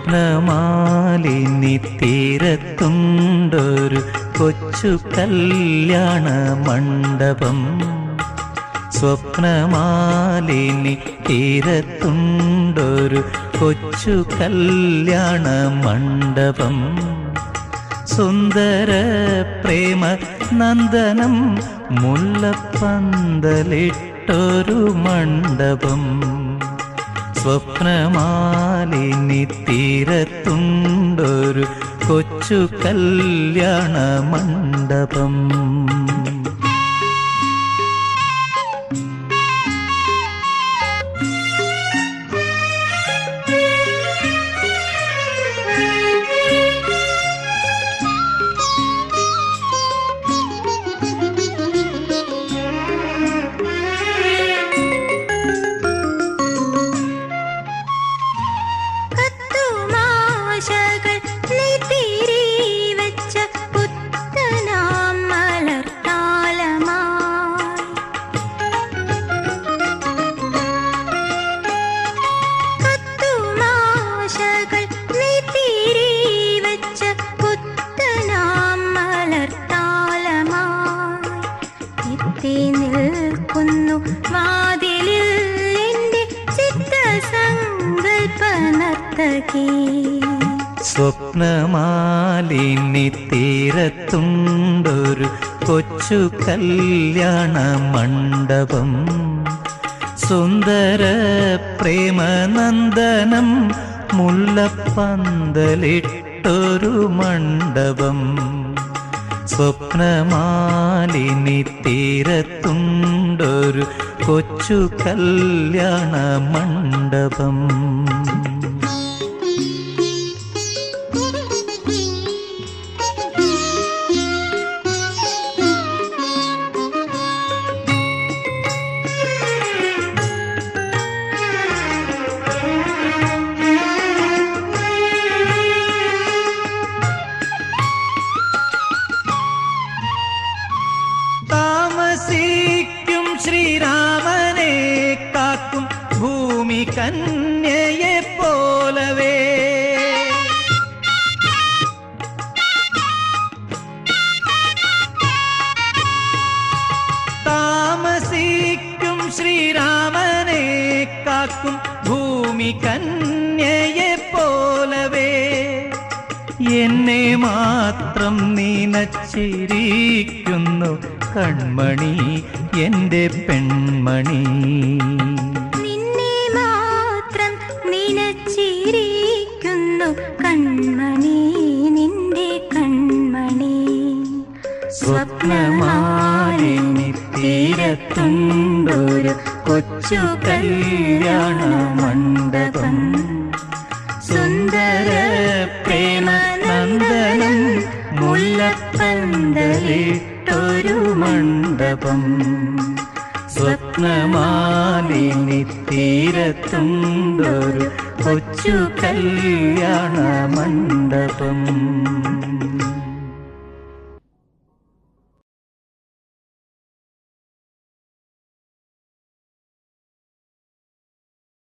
സ്വപ്നമാലിനി തീരത്തുണ്ടൊരു കൊച്ചു കല്യാണ മണ്ഡപം. സ്വപ്നമാലിനി തീരത്തുണ്ടൊരു കൊച്ചു കല്യാണ മണ്ഡപം. സുന്ദര പ്രേമ നന്ദനം മുല്ലപ്പന്തലിട്ടൊരു മണ്ഡപം. സ്വപ്നമാലിനി തീരത്തുണ്ടൊരു കൊച്ചു കല്യാണ മണ്ഡപം. വാതിലിൽ എന്റെ ചിത്രസങ്കൽപ്പ നർത്തകി സ്വപ്നമാലിനി തീരത്തുണ്ടൊരു കൊച്ചു കല്യാണ മണ്ഡപം. സുന്ദര പ്രേമനന്ദനം മുല്ലപ്പന്തലിട്ടൊരു മണ്ഡപം. സ്വപ്നമാലിനി തീരത്തുണ്ടൊരു കൊച്ചു കല്യാണ മണ്ഡപം. ഭൂമി കന്യയെ പോലവേ. താമസിക്കും ശ്രീരാമനെ കാക്കും ഭൂമി കന്യയെ പോലവേ. എന്നെ മാത്രം നീനച്ചിരിക്കുന്നു കൺമണി എന്റെ പെൺമണി. സ്വപ്നമാലിനി തീരത്തുണ്ടൊരു കൊച്ചു കല്യാണ മണ്ഡപം സുന്ദര പ്രേമനന്ദനം മുല്ലപ്പന്തലിട്ടൊരു മണ്ഡപം. സ്വപ്നമാലിനി തീരത്തുണ്ടൊരു കൊച്ചു കല്യാണ മണ്ഡപം